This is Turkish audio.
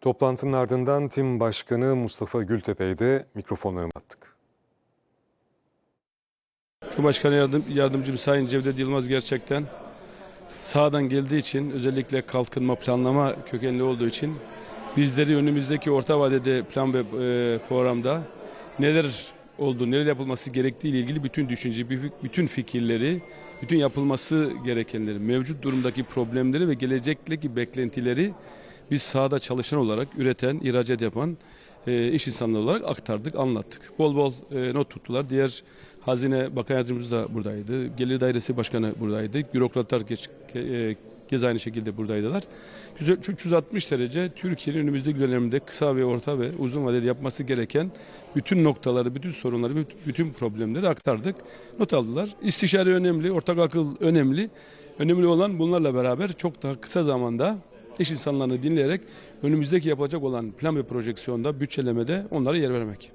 Toplantının ardından tim başkanı Mustafa Gültepe'ye de mikrofonlarını attık. Cumhurbaşkanı yardım, yardımcım Sayın Cevdet Yılmaz gerçekten sağdan geldiği için özellikle kalkınma planlama kökenli olduğu için bizleri önümüzdeki orta vadede plan ve e, programda neler olduğu, neler yapılması gerektiği ile ilgili bütün düşünce, bütün fikirleri, bütün yapılması gerekenleri, mevcut durumdaki problemleri ve gelecekteki beklentileri biz sahada çalışan olarak üreten, ihracat yapan e, iş insanları olarak aktardık, anlattık. Bol bol e, not tuttular. Diğer Hazine Bakan Yardımcımız da buradaydı. Gelir Dairesi Başkanı buradaydı. Bürokratlar geç, e, kez aynı şekilde buradaydılar. 360 derece Türkiye'nin önümüzdeki dönemde kısa ve orta ve uzun vadede yapması gereken bütün noktaları, bütün sorunları, bütün problemleri aktardık. Not aldılar. İstişare önemli, ortak akıl önemli. Önemli olan bunlarla beraber çok daha kısa zamanda iş insanlarını dinleyerek önümüzdeki yapacak olan plan ve projeksiyonda, bütçelemede onlara yer vermek.